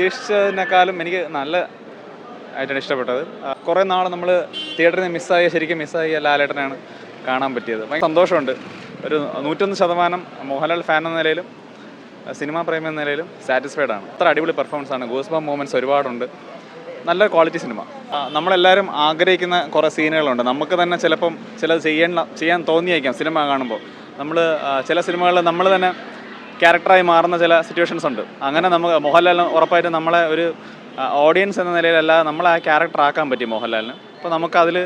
പ്രതീക്ഷിച്ചതിനേക്കാളും എനിക്ക് നല്ല ആയിട്ടാണ് ഇഷ്ടപ്പെട്ടത്. കുറേ നാൾ നമ്മൾ തിയേറ്ററിൽ മിസ്സായ ശരിക്കും മിസ്സായ ലാലേട്ടനാണ് കാണാൻ പറ്റിയത്. ഭയങ്കര സന്തോഷമുണ്ട്. ഒരു നൂറ്റൊന്ന് ശതമാനം മോഹൻലാൽ ഫാൻ എന്ന നിലയിലും സിനിമാ പ്രേമി എന്ന നിലയിലും സാറ്റിസ്ഫൈഡ് ആണ്. അത്ര അടിപൊളി പെർഫോമൻസ് ആണ്. ഗോസ്ബ മൂമെന്റ്സ് ഒരുപാടുണ്ട്. നല്ല ക്വാളിറ്റി സിനിമ നമ്മളെല്ലാവരും ആഗ്രഹിക്കുന്ന കുറേ സീനുകളുണ്ട് നമുക്ക് തന്നെ ചിലപ്പം ചിലത് ചെയ്യാൻ ചെയ്യാൻ തോന്നിയേക്കാം സിനിമ കാണുമ്പോൾ. നമ്മൾ ചില സിനിമകളിൽ നമ്മൾ തന്നെ ക്യാരക്ടറായി മാറുന്ന ചില സിറ്റുവേഷൻസ് ഉണ്ട്. അങ്ങനെ നമുക്ക് മോഹൻലാലിന് ഉറപ്പായിട്ടും നമ്മളെ ഒരു ഓഡിയൻസ് എന്ന നിലയിലല്ല നമ്മളെ ആ ക്യാരക്ടർ ആക്കാൻ പറ്റി മോഹൻലാലിന്. അപ്പോൾ നമുക്കതിൽ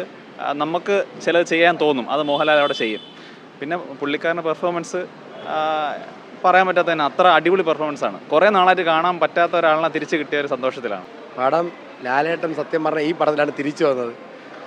നമുക്ക് ചിലത് ചെയ്യാൻ തോന്നും. അത് മോഹൻലാൽ അവിടെ ചെയ്യും. പിന്നെ പുള്ളിക്കാരന്റെ പെർഫോമൻസ് പറയാൻ പറ്റാത്ത തന്നെ അത്ര അടിപൊളി പെർഫോമൻസ് ആണ്. കുറേ നാളായിട്ട് കാണാൻ പറ്റാത്ത ഒരാളിനെ തിരിച്ച് കിട്ടിയ ഒരു സന്തോഷത്തിലാണ്. പടം ലാലേട്ടൻ സത്യം പറഞ്ഞാൽ ഈ പടത്തിലാണ് തിരിച്ചു വന്നത്.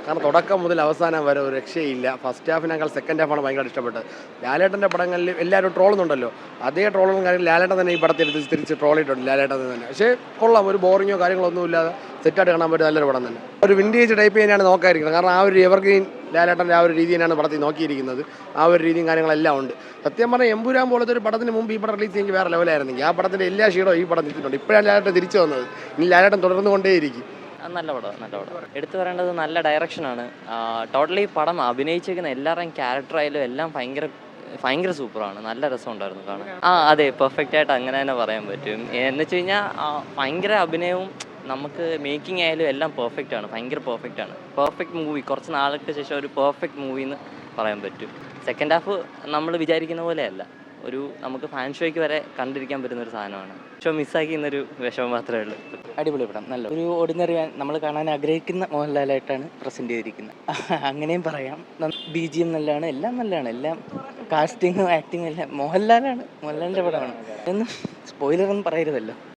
കാരണം തുടക്കം മുതൽ അവസാനം വരെ ഒരു രക്ഷയില്ല. ഫസ്റ്റ് ഹാഫിനേക്കാൾ സെക്കൻഡ് ഹാഫാണ് ഭയങ്കര ഇഷ്ടപ്പെട്ടത്. ലാലേട്ടന്റെ പടങ്ങളിൽ എല്ലാവരും ട്രോളുന്നുണ്ടല്ലോ അതേ ട്രോളും കാര്യം ലാലേട്ടൻ തന്നെ ഈ പടത്തിൽ തിരിച്ച് ചെയ്തിട്ടുണ്ട് ലാലേട്ടൻ തന്നെ. പക്ഷേ കൊള്ളാം ഒരു ബോറിങ്ങോ കാര്യങ്ങളോ ഒന്നുമില്ലാതെ സെറ്റായിട്ട് കാണാൻ പറ്റിയ നല്ലൊരു പടം തന്നെ. ഒരു വിന്റേജ് ടൈപ്പ് തന്നെയാണ് നോക്കാതിരിക്കുന്നത്. കാരണം ആ ഒരു എവർഗ്രീൻ ലാലേട്ടന്റെ ആ ഒരു രീതി തന്നെയാണ് പടത്തിൽ നോക്കിയിരിക്കുന്നത്. ആ ഒരു രീതിയും കാര്യങ്ങളെല്ലാം ഉണ്ട്. സത്യം പറഞ്ഞാൽ എമ്പുരാൻ പോലത്തെ ഒരു പടത്തിന് മുമ്പ് ഈ പടം റിലീസ് ചെയ്യുമ്പോൾ വേറെ ലെവലായിരുന്നെങ്കിൽ ആ പടത്തിന്റെ എല്ലാ ക്ഷീണവും ഈ പടം നിൽക്കുന്നുണ്ട്. ഇപ്പോഴാണ് ലാലേട്ടൻ തിരിച്ചു വന്നത്. ഇനി ലാലേട്ടൻ തുടർന്നു കൊണ്ടേയിരിക്കും ആ, നല്ല പടം നല്ല പടം. എടുത്തു പറയേണ്ടത് നല്ല ഡയറക്ഷനാണ് ടോട്ടലി പടം അഭിനയിച്ചിരിക്കുന്ന എല്ലാവരുടെയും ക്യാരക്ടറായാലും എല്ലാം ഭയങ്കര ഭയങ്കര സൂപ്പറാണ് നല്ല രസമുണ്ടായിരുന്നു കാണാൻ. ആ അതെ പെർഫെക്റ്റ് ആയിട്ട് അങ്ങനെ തന്നെ പറയാൻ പറ്റും. എന്ന് വെച്ച് കഴിഞ്ഞാൽ ഭയങ്കര അഭിനയവും നമുക്ക് മേക്കിംഗ് ആയാലും എല്ലാം പെർഫെക്റ്റ് ആണ്. ഭയങ്കര പെർഫെക്റ്റ് ആണ്. പെർഫെക്റ്റ് മൂവി കുറച്ച് നാളുകൾക്ക് ശേഷം ഒരു പെർഫെക്റ്റ് മൂവി എന്ന് പറയാൻ പറ്റും. സെക്കൻഡ് ഹാഫ് നമ്മൾ വിചാരിക്കുന്ന പോലെയല്ല ഒരു നമുക്ക് ഫാൻ ഷോയ്ക്ക് വരെ കണ്ടിരിക്കാൻ പറ്റുന്ന ഒരു സാധനമാണ്. ഷോ മിസ്സാക്കി ഇന്നൊരു വിഷമം മാത്രമേ ഉള്ളൂ. അടിപൊളി പടം. നല്ല ഒരു ഓർഡിനറി നമ്മൾ കാണാൻ ആഗ്രഹിക്കുന്ന മോഹൻലാലായിട്ടാണ് പ്രസന്റ് ചെയ്തിരിക്കുന്നത്. അങ്ങനെയും പറയാം. ബി ജി എം നല്ലതാണ് എല്ലാം നല്ലതാണ് എല്ലാം കാസ്റ്റിങ്ങും ആക്ടിങ്ങും എല്ലാം മോഹൻലാലാണ്. മോഹൻലാലിന്റെ പടമാണ്. സ്പോയിലർ ഒന്നും പറയരുതല്ലോ.